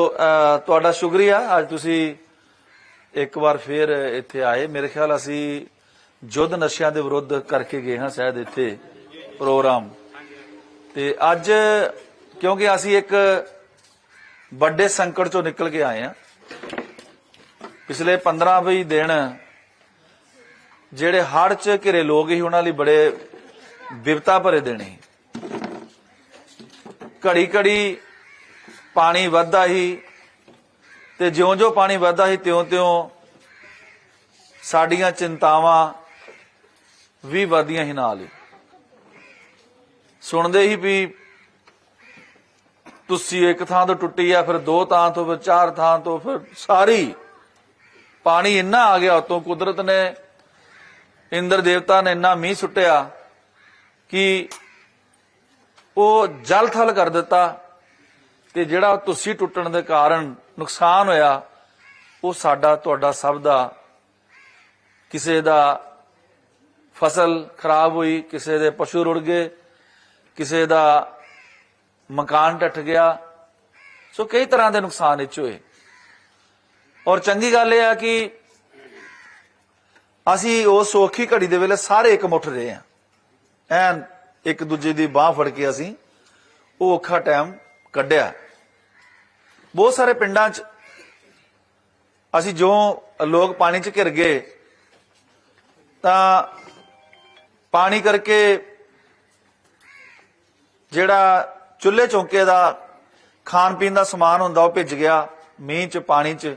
ਤੁਹਾਡਾ ਸ਼ੁਕਰੀਆ। ਅੱਜ ਤੁਸੀਂ ਇੱਕ ਵਾਰ ਫੇਰ ਇੱਥੇ ਆਏ। ਮੇਰੇ ਖਿਆਲ ਅਸੀਂ ਜੁੱਧ ਨਸ਼ਿਆਂ ਦੇ ਵਿਰੁੱਧ ਕਰਕੇ ਗਏ ਹਾਂ ਸ਼ਾਇਦ ਇੱਥੇ ਪ੍ਰੋਗਰਾਮ। ਤੇ ਅੱਜ ਕਿਉਂਕਿ ਅਸੀਂ ਇੱਕ ਵੱਡੇ ਸੰਕਟ ਚੋਂ ਨਿਕਲ ਕੇ ਆਏ ਹਾਂ ਪਿਛਲੇ 15 20 ਦਿਨ ਜਿਹੜੇ ਹੜ ਚ ਘਿਰੇ ਲੋਕ ਹੀ ਉਹਨਾਂ ਲਈ ਬੜੇ ਵਿਪਤਾ ਭਰੇ ਦਿਨ ਦੇਣੇ ਘੜੀ ਘੜੀ ਪਾਣੀ ਵੱਧਦਾ ਹੀ ਤੇ ਜਿਉਂ-ਜਿਉਂ ਪਾਣੀ ਵੱਧਦਾ ਸੀ, ਤਿਉਂ-ਤਿਉਂ ਸਾਡੀਆਂ ਚਿੰਤਾਵਾਂ ਵੀ ਵਧਦੀਆਂ ਹੀ ਨਾਲ ਹੀ। ਸੁਣਦੇ ਹੀ ਵੀ ਤੁਸੀਂ ਇੱਕ ਥਾਂ ਤੋਂ ਟੁੱਟੀ ਆ, ਫਿਰ ਦੋ ਥਾਂ ਤੋਂ, ਫਿਰ ਚਾਰ ਥਾਂ ਤੋਂ, ਫਿਰ ਸਾਰੀ ਪਾਣੀ ਇੰਨਾ ਆ ਗਿਆ ਉਤੋਂ ਕੁਦਰਤ ਨੇ, ਇੰਦਰ ਦੇਵਤਾ ਨੇ ਇੰਨਾ ਮੀਂਹ ਸੁੱਟਿਆ ਕਿ ਉਹ ਜਲ ਥਲ ਕਰ ਦਿੱਤਾ ਤੇ ਜਿਹੜਾ ਤੁਸੀਂ ਟੁੱਟਣ ਦੇ ਕਾਰਨ ਨੁਕਸਾਨ ਹੋਇਆ, ਉਹ ਸਾਡਾ, ਤੁਹਾਡਾ ਸਭ ਦਾ, ਕਿਸੇ ਦਾ ਫਸਲ ਖਰਾਬ ਹੋਈ, ਕਿਸੇ ਦੇ ਪਸ਼ੂ ਰੁੜ ਗਏ, ਕਿਸੇ ਦਾ ਮਕਾਨ ਟੱਟ ਗਿਆ। ਸੋ ਕਈ ਤਰ੍ਹਾਂ ਦੇ ਨੁਕਸਾਨ ਇਹ ਹੋਏ। ਔਰ ਚੰਗੀ ਗੱਲ ਇਹ ਆ ਕਿ ਅਸੀਂ ਉਸ ਔਖੀ ਘੜੀ ਦੇ ਵੇਲੇ ਸਾਰੇ ਇੱਕ ਮੁੱਠ ਰਹੇ ਆ ਐਨ ਇੱਕ ਦੂਜੇ ਦੀ ਬਾਹ ਫੜ ਕੇ ਅਸੀਂ ਉਹ ਔਖਾ ਟਾਈਮ ਕੱਢਿਆ। ਬਹੁਤ ਸਾਰੇ ਪਿੰਡਾਂ 'ਚ ਅਸੀਂ ਜੋ ਲੋਕ ਪਾਣੀ 'ਚ ਘਿਰ ਗਏ, ਤਾਂ ਪਾਣੀ ਕਰਕੇ ਜਿਹੜਾ ਚੁੱਲ੍ਹੇ ਚੌਂਕੇ ਦਾ ਖਾਣ ਪੀਣ ਦਾ ਸਮਾਨ ਹੁੰਦਾ ਉਹ ਭਿੱਜ ਗਿਆ, ਮੀਂਹ 'ਚ, ਪਾਣੀ 'ਚ।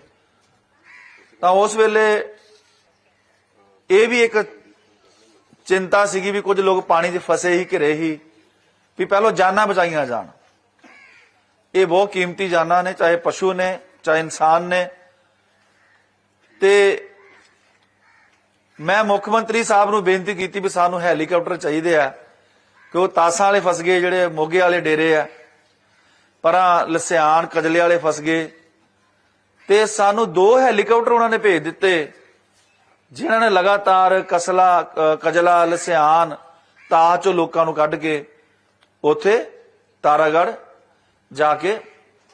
ਤਾਂ ਉਸ ਵੇਲੇ ਇਹ ਵੀ ਇੱਕ ਚਿੰਤਾ ਸੀਗੀ ਵੀ ਕੁਝ ਲੋਕ ਪਾਣੀ 'ਚ ਫਸੇ ਹੀ, ਘਿਰੇ ਹੀ, ਵੀ ਪਹਿਲਾਂ ਜਾਨਾਂ ਬਚਾਈਆਂ ਜਾਣ। ਇਹ ਬਹੁਤ ਕੀਮਤੀ ਜਾਨਾਂ ਨੇ, ਚਾਹੇ ਪਸ਼ੂ ਨੇ, ਚਾਹੇ ਇਨਸਾਨ ਨੇ। ਤੇ ਮੈਂ ਮੁੱਖ ਮੰਤਰੀ ਸਾਹਿਬ ਨੂੰ ਬੇਨਤੀ ਕੀਤੀ ਵੀ ਸਾਨੂੰ ਹੈਲੀਕਾਪਟਰ ਚਾਹੀਦੇ ਆ ਕਿ ਉਹ ਤਾਸਾਂ ਵਾਲੇ ਫਸ ਗਏ, ਜਿਹੜੇ ਮੋਗੇ ਵਾਲੇ ਡੇਰੇ ਆ। ਪਰਾਂ ਲਸਿਆਣ ਕਜਲੇ ਵਾਲੇ ਫਸ ਗਏ। ਤੇ ਸਾਨੂੰ ਦੋ ਹੈਲੀਕਾਪਟਰ ਉਹਨਾਂ ਨੇ ਭੇਜ ਦਿੱਤੇ, ਜਿਨ੍ਹਾਂ ਨੇ ਲਗਾਤਾਰ ਕਸਲਾ ਕਜਲਾ ਲਸਿਆਣ ਤਾਜ ਚੋਂ ਲੋਕਾਂ ਨੂੰ ਕੱਢ ਕੇ ਉਥੇ ਤਾਰਾਗੜ ਜਾ ਕੇ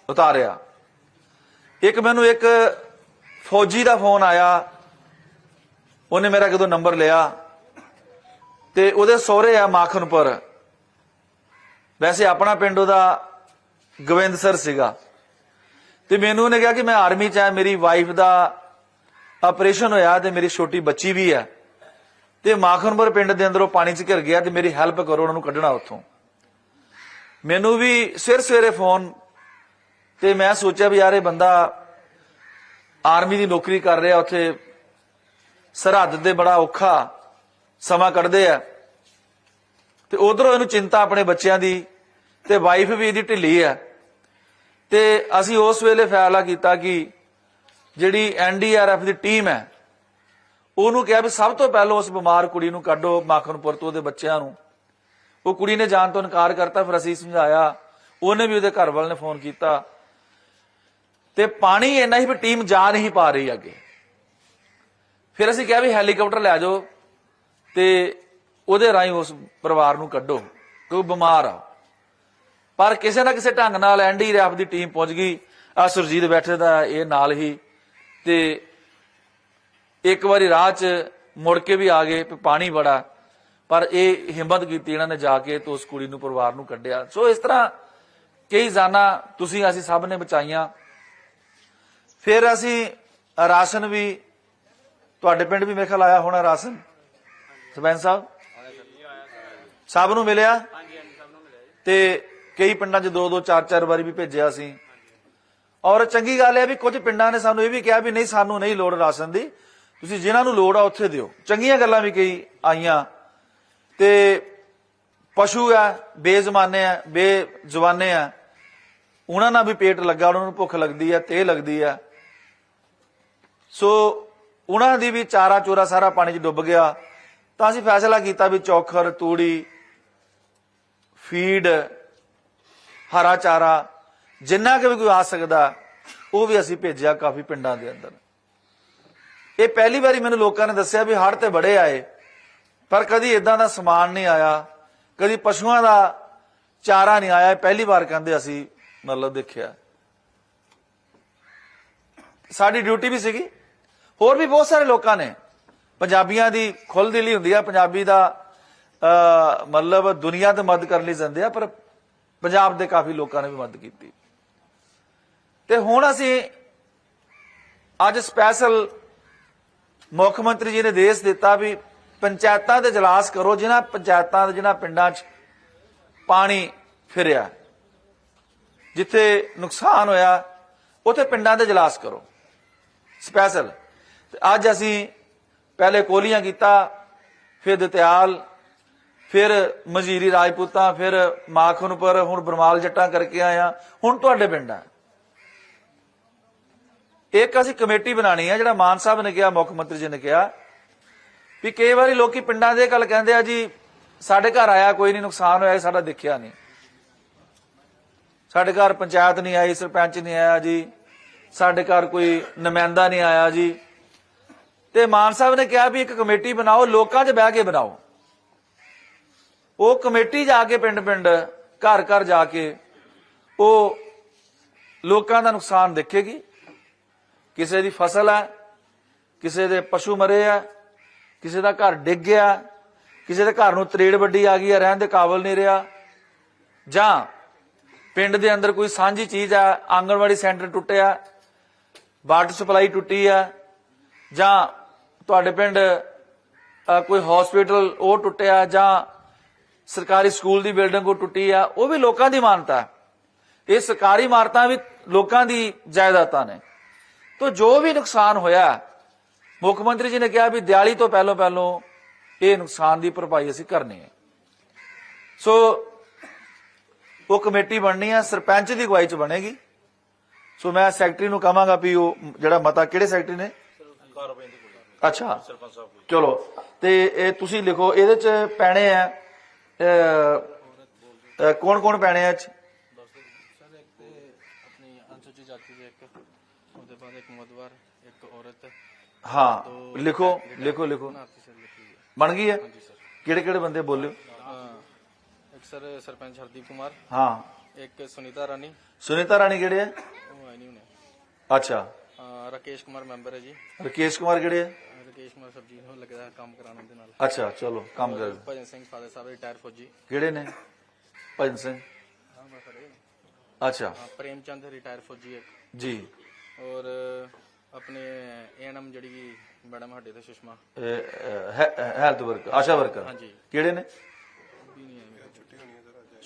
ਉਤਾਰਿਆ। ਇੱਕ ਮੈਨੂੰ ਇੱਕ ਫੌਜੀ ਦਾ ਫੋਨ ਆਇਆ। ਉਹਨੇ ਮੇਰਾ ਕਦੋਂ ਨੰਬਰ ਲਿਆ ਤੇ ਉਹਦੇ ਸਹੁਰੇ ਆ ਮਾਖਨਪੁਰ। ਵੈਸੇ ਆਪਣਾ ਪਿੰਡ ਉਹਦਾ ਗੋਬਿੰਦਸਰ ਸੀਗਾ। ਤੇ ਮੈਨੂੰ ਉਹਨੇ ਕਿਹਾ ਕਿ ਮੈਂ ਆਰਮੀ ਚ ਆ, ਮੇਰੀ ਵਾਈਫ ਦਾ ਆਪਰੇਸ਼ਨ ਹੋਇਆ ਤੇ ਮੇਰੀ ਛੋਟੀ ਬੱਚੀ ਵੀ ਹੈ ਤੇ ਮਾਖਨਪੁਰ ਪਿੰਡ ਦੇ ਅੰਦਰੋਂ ਪਾਣੀ ਚ ਘਿਰ ਗਿਆ ਤੇ ਮੇਰੀ ਹੈਲਪ ਕਰੋ, ਉਹਨਾਂ ਨੂੰ ਕੱਢਣਾ ਉੱਥੋਂ। ਮੈਨੂੰ ਵੀ ਸਿਰ ਸਵੇਰੇ ਫੋਨ ਤੇ ਮੈਂ ਸੋਚਿਆ ਵੀ ਯਾਰ ਇਹ ਬੰਦਾ ਆਰਮੀ ਦੀ ਨੌਕਰੀ ਕਰ ਰਿਹਾ, ਉੱਥੇ ਸਰਹੱਦ ਦੇ ਬੜਾ ਔਖਾ ਸਮਾਂ ਕੱਢਦੇ ਆ। ਤੇ ਉਧਰੋਂ ਇਹਨੂੰ ਚਿੰਤਾ ਆਪਣੇ ਬੱਚਿਆਂ ਦੀ ਤੇ ਵਾਈਫ ਵੀ ਇਹਦੀ ਢਿੱਲੀ ਆ। ਤੇ ਅਸੀਂ ਉਸ ਵੇਲੇ ਫੈਸਲਾ ਕੀਤਾ ਕਿ ਜਿਹੜੀ ਐਨਡੀਆਰਐਫ ਦੀ ਟੀਮ ਹੈ, ਉਹਨੂੰ ਕਿਹਾ ਵੀ ਸਭ ਤੋਂ ਪਹਿਲਾਂ ਉਸ ਬਿਮਾਰ ਕੁੜੀ ਨੂੰ ਕੱਢੋ ਮਾਖਨਪੁਰ ਤੋਂ ਉਹਦੇ ਬੱਚਿਆਂ ਨੂੰ। ਉਹ ਕੁੜੀ ਨੇ ਜਾਣ ਤੋਂ ਇਨਕਾਰ ਕਰਤਾ, ਫਿਰ ਅਸੀਂ ਸਮਝਾਇਆ। ਉਹਨੇ ਵੀ ਉਹਦੇ ਘਰ ਵਾਲੇ ਨੇ ਫੋਨ ਕੀਤਾ। ਤੇ ਪਾਣੀ ਇੰਨਾ ਹੀ ਵੀ ਟੀਮ ਜਾ ਨਹੀਂ ਪਾ ਰਹੀ ਅੱਗੇ। ਫਿਰ ਅਸੀਂ ਕਿਹਾ ਵੀ ਹੈਲੀਕਾਪਟਰ ਲੈ ਜਾਓ ਤੇ ਉਹਦੇ ਰਾਹੀਂ ਉਸ ਪਰਿਵਾਰ ਨੂੰ ਕੱਢੋ, ਕਿਉਂਕਿ ਬਿਮਾਰ ਆ ਪਰ ਕਿਸੇ ਨਾ ਕਿਸੇ ਢੰਗ ਨਾਲ ਐਨਡੀਆਰਐਫ ਦੀ ਟੀਮ ਪਹੁੰਚ ਗਈ। ਆ ਸੁਰਜੀਤ ਬੈਠੇ ਦਾ ਇਹ ਨਾਲ ਹੀ। ਤੇ ਇੱਕ ਵਾਰੀ ਰਾਹ 'ਚ ਮੁੜ ਕੇ ਵੀ ਆ ਗਏ ਪਾਣੀ ਬੜਾ। ਪਰ ਇਹ ਹਿੰਮਤ ਕੀਤੀ ਇਹਨਾਂ ਨੇ ਜਾ ਕੇ ਤੇ ਉਸ ਕੁੜੀ ਨੂੰ ਪਰਿਵਾਰ ਨੂੰ ਕੱਢਿਆ। ਸੋ ਇਸ ਤਰ੍ਹਾਂ ਕਈ ਜਾਨਾਂ ਤੁਸੀਂ ਅਸੀਂ ਸਭ ਨੇ ਬਚਾਈਆਂ। ਫਿਰ ਅਸੀਂ ਰਾਸ਼ਨ ਵੀ ਤੁਹਾਡੇ ਪਿੰਡ ਵੀ ਮੇਰੇ ਖਿਆਲ ਆਇਆ ਹੋਣਾ ਰਾਸ਼ਨ? ਸਰਪੰਚ ਸਾਹਿਬ? ਸਭ ਨੂੰ ਮਿਲਿਆ? ਤੇ ਕਈ ਪਿੰਡਾਂ 'ਚ ਦੋ ਦੋ, ਚਾਰ ਚਾਰ ਵਾਰੀ ਵੀ ਭੇਜਿਆ ਸੀ। ਔਰ ਚੰਗੀ ਗੱਲ ਹੈ ਵੀ ਕੁਝ ਪਿੰਡਾਂ ਨੇ ਸਾਨੂੰ ਇਹ ਵੀ ਕਿਹਾ ਵੀ ਨਹੀਂ, ਸਾਨੂੰ ਨਹੀਂ ਲੋੜ ਰਾਸ਼ਨ ਦੀ। ਤੁਸੀਂ ਜਿਨ੍ਹਾਂ ਨੂੰ ਲੋੜ ਆ, ਉੱਥੇ ਦਿਓ। ਚੰਗੀਆਂ ਗੱਲਾਂ ਵੀ ਕਈ ਆਈਆਂ। ਤੇ ਪਸ਼ੂ ਆ, ਬੇਜ਼ਮਾਨੇ ਆ ਬੇਜ਼ੁਬਾਨੇ ਆ। ਉਹਨਾਂ ਨਾਲ ਵੀ ਪੇਟ ਲੱਗਾ, ਉਹਨਾਂ ਨੂੰ ਭੁੱਖ ਲੱਗਦੀ ਆ ਤੇ ਲੱਗਦੀ ਆ। ਸੋ ਉਹਨਾਂ ਦੀ ਵੀ ਚਾਰਾ ਚੋਰਾ ਸਾਰਾ ਪਾਣੀ 'ਚ ਡੁੱਬ ਗਿਆ। ਤਾਂ ਅਸੀਂ ਫੈਸਲਾ ਕੀਤਾ ਵੀ ਚੌਖਰ, ਤੂੜੀ, ਫੀਡ ਹਰਾ ਚਾਰਾ, ਜਿੰਨਾ ਕਿ ਵੀ ਕੋਈ ਆ ਸਕਦਾ, ਉਹ ਵੀ ਅਸੀਂ ਭੇਜਿਆ ਕਾਫੀ ਪਿੰਡਾਂ ਦੇ ਅੰਦਰ। ਇਹ ਪਹਿਲੀ ਵਾਰੀ ਮੈਨੂੰ ਲੋਕਾਂ ਨੇ ਦੱਸਿਆ ਵੀ ਹੜ੍ਹ ਤੇ ਬੜੇ ਆਏ, ਪਰ ਕਦੀ ਇਦਾਂ ਦਾ ਸਮਾਨ ਨਹੀਂ ਆਇਆ, ਕਦੀ ਪਸ਼ੂਆਂ ਦਾ ਚਾਰਾ ਨਹੀਂ ਆਇਆ, ਇਹ ਪਹਿਲੀ ਵਾਰ ਕਹਿੰਦੇ ਅਸੀਂ ਮਤਲਬ ਦੇਖਿਆ। ਸਾਡੀ ਡਿਊਟੀ ਵੀ ਸੀਗੀ। ਹੋਰ ਵੀ ਬਹੁਤ ਸਾਰੇ ਲੋਕਾਂ ਨੇ। ਪੰਜਾਬੀਆਂ ਦੀ ਖੁੱਲ੍ਹ ਦਿਲੀ ਹੁੰਦੀ ਆ, ਪੰਜਾਬੀ ਦਾ ਮਤਲਬ ਦੁਨੀਆ ਤੇ ਮਦਦ ਕਰਨ ਲਈ ਜਾਂਦੇ ਆ, ਪਰ ਪੰਜਾਬ ਦੇ ਕਾਫੀ ਲੋਕਾਂ ਨੇ ਵੀ ਮਦਦ ਕੀਤੀ। ਤੇ ਹੁਣ ਅਸੀਂ ਅੱਜ ਸਪੈਸ਼ਲ ਮੁੱਖ ਮੰਤਰੀ ਜੀ ਨੇ ਦੇਸ਼ ਦਿੱਤਾ ਵੀ ਪੰਚਾਇਤਾਂ ਦੇ ਜਲਾਸ ਕਰੋ, ਜਿਨ੍ਹਾਂ ਪੰਚਾਇਤਾਂ ਦੇ, ਜਿਨ੍ਹਾਂ ਪਿੰਡਾਂ 'ਚ ਪਾਣੀ ਫਿਰਿਆ, ਜਿੱਥੇ ਨੁਕਸਾਨ ਹੋਇਆ, ਉੱਥੇ ਪਿੰਡਾਂ ਦੇ ਜਲਾਸ ਕਰੋ। ਸਪੈਸ਼ਲ ਅੱਜ ਅਸੀਂ ਪਹਿਲੇ ਕੋਲੀਆਂ ਕੀਤਾ, ਫਿਰ ਦਤਿਆਲ ਫਿਰ ਮਜ਼ੀਰੀ ਰਾਜਪੂਤਾਂ, ਫਿਰ ਮਾਖਨਪੁਰ ਹੁਣ ਬਰਮਾਲ ਜੱਟਾਂ ਕਰਕੇ ਆਇਆ ਹੁਣ ਤੁਹਾਡੇ ਪਿੰਡ ਆ। ਇੱਕ ਅਸੀਂ ਕਮੇਟੀ ਬਣਾਣੀ ਹੈ ਜਿਹੜਾ ਮਾਨ ਸਾਹਿਬ ਨੇ ਕਿਹਾ, ਮੁੱਖ ਮੰਤਰੀ ਜੀ ਨੇ ਕਿਹਾ, ਵੀ ਕਈ ਵਾਰੀ ਲੋਕੀ ਪਿੰਡਾਂ ਦੇ ਗੱਲ ਕਹਿੰਦੇ ਆ ਜੀ, ਸਾਡੇ ਘਰ ਆਇਆ, ਕੋਈ ਨਹੀਂ ਨੁਕਸਾਨ ਹੋਇਆ, ਸਾਡਾ ਦੇਖਿਆ ਨਹੀਂ ਸਾਡੇ ਘਰ ਪੰਚਾਇਤ ਨਹੀਂ ਆਈ, ਸਰਪੰਚ ਨਹੀਂ ਆਇਆ ਜੀ, ਸਾਡੇ ਘਰ ਕੋਈ ਨੁਮਾਇੰਦਾ ਨਹੀਂ ਆਇਆ ਜੀ। ਤੇ ਮਾਨ ਸਾਹਿਬ ਨੇ ਕਿਹਾ ਵੀ ਇੱਕ ਕਮੇਟੀ ਬਣਾਓ, ਲੋਕਾਂ 'ਚ ਬਹਿ ਕੇ ਬਣਾਓ। ਉਹ ਕਮੇਟੀ ਜਾ ਕੇ ਪਿੰਡ ਪਿੰਡ, ਘਰ ਘਰ ਜਾ ਕੇ ਉਹ ਲੋਕਾਂ ਦਾ ਨੁਕਸਾਨ ਦੇਖੇਗੀ। ਕਿਸੇ ਦੀ ਫਸਲ ਹੈ, ਕਿਸੇ ਦੇ ਪਸ਼ੂ ਮਰੇ ਆ, ਕਿਸੇ ਦਾ ਘਰ ਡਿੱਗ ਗਿਆ, ਕਿਸੇ ਦੇ ਘਰ ਨੂੰ ਤਰੇੜ ਵੱਡੀ ਆ ਗਈ ਆ ਰਹਿਣ ਦੇ ਕਾਬਲ ਨਹੀਂ ਰਿਹਾ। ਜਾਂ ਪਿੰਡ ਦੇ ਅੰਦਰ ਕੋਈ ਸਾਂਝੀ ਚੀਜ਼ ਆ ਆਂਗਣਵਾੜੀ ਸੈਂਟਰ ਟੁੱਟਿਆ, ਵਾਟਰ ਸਪਲਾਈ ਟੁੱਟੀ ਆ ਜਾਂ ਤੁਹਾਡੇ ਪਿੰਡ ਕੋਈ ਹਸਪੀਟਲ ਉਹ ਟੁੱਟਿਆ, ਜਾਂ ਸਰਕਾਰੀ ਸਕੂਲ ਦੀ ਬਿਲਡਿੰਗ ਉਹ ਟੁੱਟੀ ਆ ਉਹ ਵੀ ਲੋਕਾਂ ਦੀ ਮਾਨਤਾ ਹੈ। ਇਹ ਸਰਕਾਰੀ ਇਮਾਰਤਾਂ ਵੀ ਲੋਕਾਂ ਦੀ ਜਾਇਦਾਦਾਂ ਨੇ। ਤੋ ਜੋ ਵੀ ਨੁਕਸਾਨ ਹੋਇਆ ਮੁੱਖ ਮੰਤਰੀ ਜੀ ਨੇ ਕਿਹਾ ਵੀ ਦਿਵਾਲੀ ਤੋਂ ਪਹਿਲਾਂ ਪਹਿਲਾਂ ਇਹ ਨੁਕਸਾਨ ਦੀ ਭਰਪਾਈ ਅਸੀਂ ਕਰਨੀ ਹੈ। ਸੋ ਉਹ ਕਮੇਟੀ ਬਣਨੀ ਆ ਸਰਪੰਚ ਦੀ ਅਗਵਾਈ ਚ ਬਣੇਗੀ। ਸੋ ਮੈਂ ਸੈਕਟਰੀ ਨੂੰ ਕਹਾਂਗਾ ਵੀ ਉਹ ਜਿਹੜਾ ਮਤਾ ਕਿਹੜੇ ਸੈਕਟਰੀ ਨੇ? ਅੱਛਾ। ਚਲੋ ਤੇ ਇਹ ਤੁਸੀਂ ਲਿਖੋ ਇਹਦੇ ਚ ਪੈਣੇ ਆ ਕੌਣ ਕੌਣ ਪੈਣੇ ਆ ਚ ਸਰ ਇੱਕ ਤੇ ਆਪਣੀ ਅਨੁਸੂਚਿਤ ਜਾਤੀ ਦੇ ਇੱਕ ਉਹਦੇ ਬਾਅਦ ਇੱਕ ਮਦਵਾਰ ਇੱਕ ਔਰਤ ਹਾਂ ਲਿਖੋ ਲਿਖੋ ਲਿਖੋ। ਬਣ ਗਈ ਹੈ? ਕਿਹੜੇ ਕਿਹੜੇ ਬੰਦੇ ਬੋਲਿਓ? ਇੱਕ ਸਰ ਸਰਪੰਚ ਹਰਦੀਪ ਕੁਮਾਰ। ਹਾਂ। ਇੱਕ ਸੁਨੀਤਾ ਰਾਣੀ। ਸੁਨੀਤਾ ਰਾਣੀ ਕਿਹੜੇ ਆ? ਉਹ ਆਈ ਨਹੀਂ ਹੁਣੇ। ਅੱਛਾ। ਰਾਕੇਸ਼ ਕੁਮਾਰ ਮੈਂਬਰ ਹੈ ਜੀ। ਰਕੇਸ਼ ਕੁਮਾਰ ਕਿਹੜੇ ਆ? ਰਾਕੇਸ਼ ਕੁਮਾਰ ਸਬਜੀ ਨੂੰ ਲੱਗਦਾ ਕੰਮ ਕਰਾਉਣ ਦੇ ਨਾਲ। ਅੱਛਾ ਚਲੋ ਕੰਮ ਕਰ ਭਜਨ ਸਿੰਘ ਫਾਦਰ ਸਾਹਿਬ ਰਿਟਾਇਰ ਫੌਜੀ। ਕਿਹੜੇ ਨੇ? ਭਜਨ ਸਿੰਘ। ਹਾਂ ਮੈਂ ਖੜੇ ਅੱਛਾ। ਹਾਂ ਪ੍ਰੇਮ ਚੰਦ ਰਿਟਾਇਰ ਫੌਜੀ ਇੱਕ। ਜੀ। ਔਰ ਆਪਣੇ ਐਨਐਮ ਜਿਹੜੀ ਮੈਡਮ ਸਾਡੇ ਤੇ Sushma. Health worker Asha worker. ਹਾਂਜੀ। ਕਿਹੜੇ ਨੇ? ਛੁੱਟੀ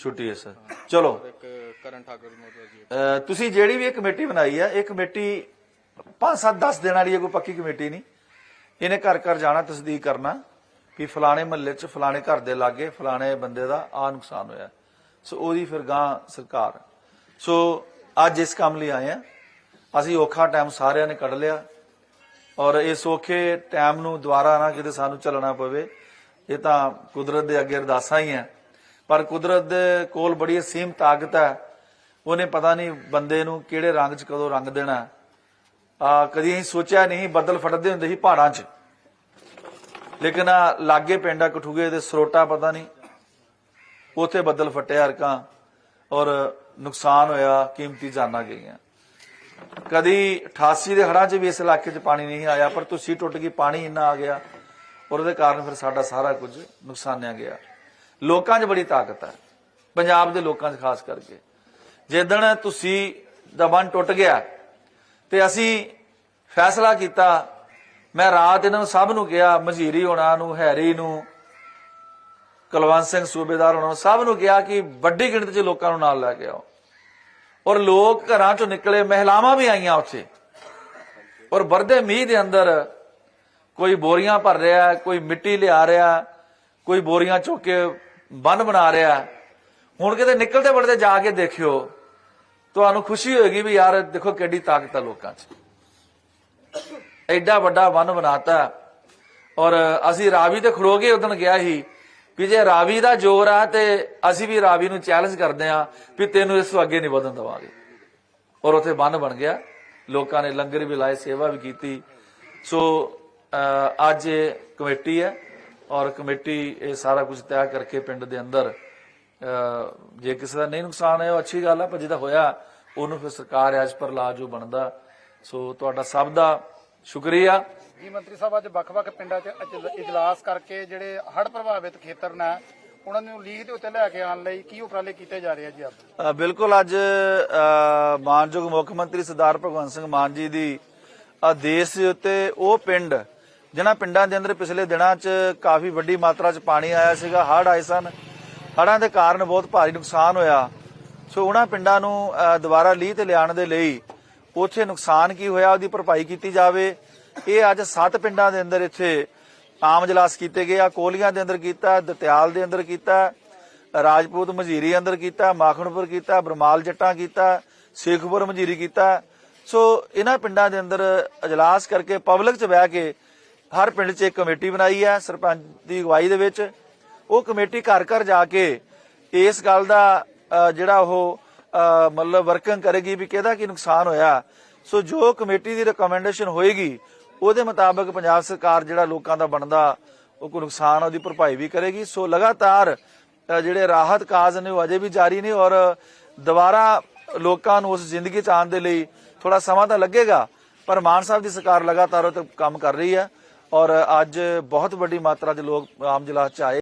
ਛੁੱਟੀ ਹੈ ਸਰ ਚਲੋ। ਇੱਕ ਕਰਨ ਠਾਕੁਰ ਮੋਦਰ ਜੀ। ਤੁਸੀਂ ਜਿਹੜੀ ਵੀ ਇਹ ਕਮੇਟੀ ਬਣਾਈ ਹੈ ਇਹ ਕਮੇਟੀ 5 7 10 ਦਿਨ ਵਾਲੀ ਹੈ ਕੋਈ ਪੱਕੀ ਕਮੇਟੀ ਨਹੀਂ। ਇਹਨੇ ਘਰ ਘਰ ਜਾਣਾ, ਤਸਦੀਕ ਕਰਨਾ ਵੀ ਫਲਾਣੇ ਮਹੱਲੇ 'ਚ ਫਲਾਣੇ ਘਰ ਦੇ ਲਾਗੇ ਫਲਾਣੇ ਬੰਦੇ ਦਾ ਆ ਨੁਕਸਾਨ ਹੋਇਆ। ਸੋ ਉਹਦੀ ਫਿਰ ਗਾਂ ਸਰਕਾਰ। ਸੋ ਅੱਜ ਇਸ ਕੰਮ ਲਈ ਆਏ ਆ ਅਸੀਂ ਔਖਾ ਟਾਈਮ ਸਾਰਿਆਂ ਨੇ ਕੱਢ ਲਿਆ ਔਰ ਇਸ ਔਖੇ ਟਾਈਮ ਨੂੰ ਦੁਬਾਰਾ ਨਾ ਕਿਤੇ ਸਾਨੂੰ ਚੱਲਣਾ ਪਵੇ, ਇਹ ਤਾਂ ਕੁਦਰਤ ਦੇ ਅੱਗੇ ਅਰਦਾਸਾਂ ਹੀ ਹੈ ਪਰ ਕੁਦਰਤ ਦੇ ਕੋਲ ਬੜੀ ਅਸੀਮ ਤਾਕਤ ਹੈ। ਉਹਨੇ ਪਤਾ ਨਹੀਂ ਬੰਦੇ ਨੂੰ ਕਿਹੜੇ ਰੰਗ 'ਚ ਕਦੋਂ ਰੰਗ ਦੇਣਾ। ਆ, ਕਦੀ ਅਸੀਂ ਸੋਚਿਆ ਨਹੀਂ ਬੱਦਲ ਫਟਦੇ ਹੁੰਦੇ ਸੀ ਪਹਾੜਾਂ 'ਚ। ਲੇਕਿਨ ਆ, ਲਾਗੇ ਪਿੰਡ ਆ, ਕਠੂਗੇ ਦੇ ਸਰੋਟਾ, ਪਤਾ ਨਹੀਂ। ਉਥੇ ਬੱਦਲ ਫਟਿਆ ਹਰਕਾਂ, ਔਰ ਨੁਕਸਾਨ ਹੋਇਆ, ਕੀਮਤੀ ਜਾਨਾਂ ਗਈਆਂ। ਕਦੀ 88 ਦੇ ਹੜ੍ਹਾਂ 'ਚ ਵੀ ਇਸ ਇਲਾਕੇ 'ਚ ਪਾਣੀ ਨਹੀਂ ਆਇਆ, ਪਰ ਤੁਸੀਂ ਟੁੱਟ ਗਈ, ਪਾਣੀ ਇੰਨਾ ਆ ਗਿਆ। ਔਰ ਉਹਦੇ ਕਾਰਨ ਫਿਰ ਸਾਡਾ ਸਾਰਾ ਕੁਝ ਨੁਕਸਾਨਿਆ ਗਿਆ। ਲੋਕਾਂ 'ਚ ਬੜੀ ਤਾਕਤ ਹੈ ਪੰਜਾਬ ਦੇ ਲੋਕਾਂ 'ਚ ਖਾਸ ਕਰਕੇ। ਜਿੱਦਣ ਤੁਸੀਂ ਦਾ ਬੰਨ ਟੁੱਟ ਗਿਆ ਤੇ ਅਸੀਂ ਫੈਸਲਾ ਕੀਤਾ, ਮੈਂ ਰਾਤ ਇਹਨਾਂ ਨੂੰ ਸਭ ਨੂੰ ਕਿਹਾ ਮਝੀਰੀ ਹੋਣਾ ਨੂੰ, ਹੈਰੀ ਨੂੰ, ਕੁਲਵੰਤ ਸਿੰਘ ਸੂਬੇਦਾਰ ਹੋਣਾ ਨੂੰ, ਸਭ ਨੂੰ ਕਿਹਾ ਕਿ ਵੱਡੀ ਗਿਣਤੀ 'ਚ ਲੋਕਾਂ ਨੂੰ ਨਾਲ ਲੈ ਕੇ ਆਓ। ਔਰ ਲੋਕ ਘਰਾਂ ਚੋਂ ਨਿਕਲੇ, ਮਹਿਲਾਵਾਂ ਵੀ ਆਈਆਂ ਉੱਥੇ। ਔਰ ਵਰਦੇ ਮੀਂਹ ਦੇ ਅੰਦਰ ਕੋਈ ਬੋਰੀਆਂ ਭਰ ਰਿਹਾ, ਕੋਈ ਮਿੱਟੀ ਲਿਆ ਰਿਹਾ, ਕੋਈ ਬੋਰੀਆਂ ਚੁੱਕ ਕੇ ਬੰਨ ਬਣਾ ਰਿਹਾ। ਹੁਣ ਕਿਤੇ ਨਿਕਲਦੇ ਵੜਦੇ ਜਾ ਕੇ ਦੇਖਿਓ ਤੁਹਾਨੂੰ ਖੁਸ਼ੀ ਹੋਏਗੀ ਵੀ ਯਾਰ ਦੇਖੋ ਕਿੱਡੀ ਤਾਕਤ ਆ ਲੋਕਾਂ 'ਚ। ਐਡਾ ਵੱਡਾ ਬੰਨ ਬਣਾਤਾ। ਔਰ ਅਸੀਂ ਰਾਵੀ ਤੇ ਖੜੋ ਕੇ ਉਦੋਂ ਗਿਆ ਸੀ ਵੀ ਜੇ ਰਾਵੀ ਦਾ ਜ਼ੋਰ ਆ ਤੇ ਅਸੀਂ ਵੀ ਰਾਵੀ ਨੂੰ ਚੈਲੰਜ ਕਰਦੇ ਆ ਵੀ ਤੈਨੂੰ ਇਸ ਤੋਂ ਅੱਗੇ ਨਹੀਂ ਵਧਣ ਦਵਾਂਗੇ। ਔਰ ਉੱਥੇ ਬੰਨ ਬਣ ਗਿਆ। ਲੋਕਾਂ ਨੇ ਲੰਗਰ ਵੀ ਲਾਏ, ਸੇਵਾ ਵੀ ਕੀਤੀ। ਸੋ ਅੱਜ ਇਹ ਕਮੇਟੀ ਹੈ। ਔਰ ਕਮੇਟੀ ਇਹ ਸਾਰਾ ਕੁਝ ਤੈਅ ਕਰਕੇ ਪਿੰਡ ਦੇ ਅੰਦਰ ਜੇ ਕਿਸੇ ਦਾ ਨਹੀਂ ਨੁਕਸਾਨ ਹੈ ਉਹ ਅੱਛੀ ਗੱਲ ਹੈ ਪਰ ਜਿਹਦਾ ਹੋਇਆ ਉਹਨੂੰ ਫਿਰ ਸਰਕਾਰ ਐਜ ਪਰ ਲਾ ਜੋ ਬਣਦਾ। ਸੋ ਤੁਹਾਡਾ ਸਭ ਦਾ ਸ਼ੁਕਰੀਆ। ਜੀ ਮੰਤਰੀ ਸਾਹਿਬ ਅੱਜ ਵੱਖ-ਵੱਖ ਪਿੰਡਾਂ 'ਚ ਇਜਲਾਸ ਕਰਕੇ ਜਿਹੜੇ ਹੜ੍ਹ ਪ੍ਰਭਾਵਿਤ ਖੇਤਰ ਨੇ ਉਹਨਾਂ ਨੂੰ ਲੀਗ ਦੇ ਉੱਤੇ ਲੈ ਕੇ ਆਉਣ ਲਈ ਕੀ ਉਪਰਾਲੇ ਕੀਤੇ ਜਾ ਰਹੇ ਆ ਜੀ ਆਪ ਬਿਲਕੁਲ ਅੱਜ ਮਾਨਯੋਗ ਮੁੱਖ ਮੰਤਰੀ ਸਰਦਾਰ ਭਗਵੰਤ ਸਿੰਘ ਮਾਨ ਜੀ ਦੀ ਆਦੇਸ਼ ਦੇ ਉੱਤੇ ਉਹ ਪਿੰਡ ਜਿਨ੍ਹਾਂ ਪਿੰਡਾਂ ਦੇ ਅੰਦਰ ਪਿਛਲੇ ਦਿਨਾਂ 'ਚ ਕਾਫੀ ਵੱਡੀ ਮਾਤਰਾ 'ਚ ਪਾਣੀ ਆਇਆ ਸੀਗਾ ਹੜ੍ਹ ਆਏ ਸਨ। ਹੜ੍ਹਾਂ ਦੇ ਕਾਰਨ ਬਹੁਤ ਭਾਰੀ ਨੁਕਸਾਨ ਹੋਇਆ। ਸੋ ਉਹਨਾਂ ਪਿੰਡਾਂ ਨੂੰ ਦੁਬਾਰਾ ਲੀਹ ਤੇ ਲਿਆਉਣ ਦੇ ਲਈ ਉੱਥੇ ਨੁਕਸਾਨ ਕੀ ਹੋਇਆ, ਉਹਦੀ ਭਰਪਾਈ ਕੀਤੀ ਜਾਵੇ। ਇਹ ਅੱਜ ਸੱਤ ਪਿੰਡਾਂ ਦੇ ਅੰਦਰ ਇੱਥੇ ਆਮ ਜਲਾਸ ਕੀਤੇ ਗਏ ਆ। ਕੋਲੀਆਂ ਦੇ ਅੰਦਰ ਕੀਤਾ, ਦਤਿਆਲ ਦੇ ਅੰਦਰ ਕੀਤਾ, ਰਾਜਪੂਤ ਮਜੀਰੀ ਅੰਦਰ ਕੀਤਾ, ਮਾਖਣਪੁਰ ਕੀਤਾ, ਬਰਮਾਲ ਜੱਟਾਂ ਕੀਤਾ, ਸੇਖਪੁਰ ਮਜੀਰੀ ਕੀਤਾ। ਸੋ ਇਹਨਾਂ ਪਿੰਡਾਂ ਦੇ ਅੰਦਰ ਅਜਲਾਸ ਕਰਕੇ ਪਬਲਿਕ 'ਚ ਬਹਿ ਕੇ ਹਰ ਪਿੰਡ 'ਚ ਇੱਕ ਕਮੇਟੀ ਬਣਾਈ ਹੈ, ਸਰਪੰਚ ਦੀ ਅਗਵਾਈ ਦੇ ਵਿੱਚ। ਉਹ ਕਮੇਟੀ ਘਰ ਘਰ ਜਾ ਕੇ ਇਸ ਗੱਲ ਦਾ ਜਿਹੜਾ ਉਹ ਮਤਲਬ ਵਰਕਿੰਗ ਕਰੇਗੀ ਵੀ ਕਿਹਦਾ ਕੀ ਨੁਕਸਾਨ ਹੋਇਆ। ਸੋ ਜੋ ਕਮੇਟੀ ਦੀ ਰეკਮੈਂਡੇਸ਼ਨ ਹੋਏਗੀ, ਉਹਦੇ ਮੁਤਾਬਕ ਪੰਜਾਬ ਸਰਕਾਰ ਜਿਹੜਾ ਲੋਕਾਂ ਦਾ ਬਣਦਾ, ਉਹ ਕੋਈ ਨੁਕਸਾਨ ਉਹਦੀ ਭਰਪਾਈ ਵੀ ਕਰੇਗੀ। ਸੋ ਲਗਾਤਾਰ ਜਿਹੜੇ ਰਾਹਤ ਕਾਜ ਨੇ ਉਹ ਅਜੇ ਵੀ ਜਾਰੀ ਨੇ ਔਰ ਦੁਬਾਰਾ ਲੋਕਾਂ ਨੂੰ ਉਸ ਜ਼ਿੰਦਗੀ ਚ ਆਉਣ ਦੇ ਲਈ ਥੋੜਾ ਸਮਾਂ ਤਾਂ ਲੱਗੇਗਾ, ਪਰ ਮਾਨ ਸਾਹਿਬ ਦੀ ਸਰਕਾਰ ਲਗਾਤਾਰ ਉਹ ਤੇ ਕੰਮ ਕਰ ਰਹੀ ਹੈ ਔਰ ਅੱਜ ਬਹੁਤ ਵੱਡੀ ਮਾਤਰਾ 'ਚ ਲੋਕ ਆਮ ਜਲਾਸ ਚ ਆਏ